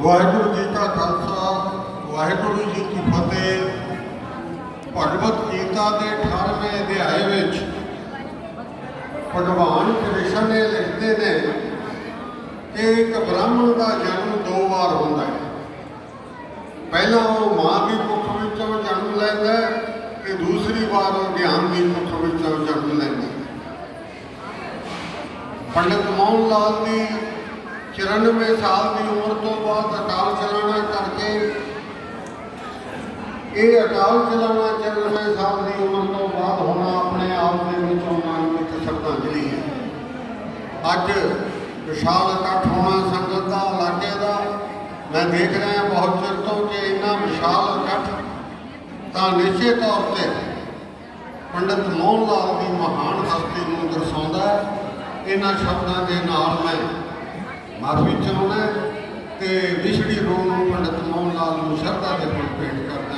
ਵਾਹਿਗੁਰੂ ਜੀ ਕਾ ਖਾਲਸਾ, ਵਾਹਿਗੁਰੂ ਜੀ ਕੀ ਫਤਿਹ। ਭਗਵਤ ਗੀਤਾ ਦੇ 18ਵੇਂ ਅਧਿਆਏ ਵਿੱਚ ਭਗਵਾਨ ਕ੍ਰਿਸ਼ਨ ਨੇ ਲਿਖਦੇ ਨੇ ਕਿ ਇੱਕ ਬ੍ਰਾਹਮਣ ਦਾ ਜਨਮ ਦੋ ਵਾਰ ਹੁੰਦਾ ਹੈ। ਪਹਿਲਾਂ ਉਹ ਮਾਂ ਦੀ ਕੁੱਖ ਵਿੱਚੋਂ ਜਨਮ ਲੈਂਦਾ ਹੈ ਤੇ ਦੂਸਰੀ ਵਾਰ ਉਹ ਗਿਆਨ ਦੀ ਕੁੱਖ ਵਿੱਚੋਂ ਜਨਮ ਲੈਂਦਾ ਹੈ। ਪੰਡਿਤ ਮੋਹਨ ਲਾਲ ਦੀ 94 ਸਾਲ ਦੀ ਉਮਰ ਤੋਂ ਬਾਅਦ ਅਕਾਲ ਚਲਾਣਾ ਕਰਕੇ ਇਹ ਅਕਾਲ ਚਲਾਣਾ 94 ਸਾਲ ਦੀ ਉਮਰ ਤੋਂ ਬਾਅਦ ਹੋਣਾ ਆਪਣੇ ਆਪ ਦੇ ਵਿੱਚ ਉਹਨਾਂ ਨੂੰ ਇੱਕ ਸ਼ਰਧਾਂਜਲੀ ਹੈ। ਅੱਜ ਵਿਸ਼ਾਲ ਇਕੱਠ ਹੋਣਾ ਸੰਗਤ ਦਾ, ਇਲਾਕੇ ਦਾ। ਮੈਂ ਦੇਖ ਰਿਹਾ ਬਹੁਤ ਚਿਰ ਤੋਂ ਕਿ ਇੰਨਾ ਵਿਸ਼ਾਲ ਇਕੱਠ, ਤਾਂ ਨਿਸ਼ਚਿਤ ਤੌਰ ਤੇ ਪੰਡਿਤ ਮੋਹਨ ਲਾਲ ਦੀ ਮਹਾਨ ਹਸਤੀ ਨੂੰ ਦਰਸਾਉਂਦਾ ਇਹਨਾਂ ਸ਼ਬਦਾਂ ਦੇ ਨਾਲ ਮੈਂ ਮਾਫੀ ਚਾਹੁੰਦਾ ਤੇ ਵਿਛੜੀ ਰੂਹ ਨੂੰ ਪੰਡਿਤ ਮੋਹਨ ਲਾਲ ਨੂੰ ਸ਼ਰਧਾ ਦੇ ਫੁੱਲ ਭੇਟ ਕਰਦਾ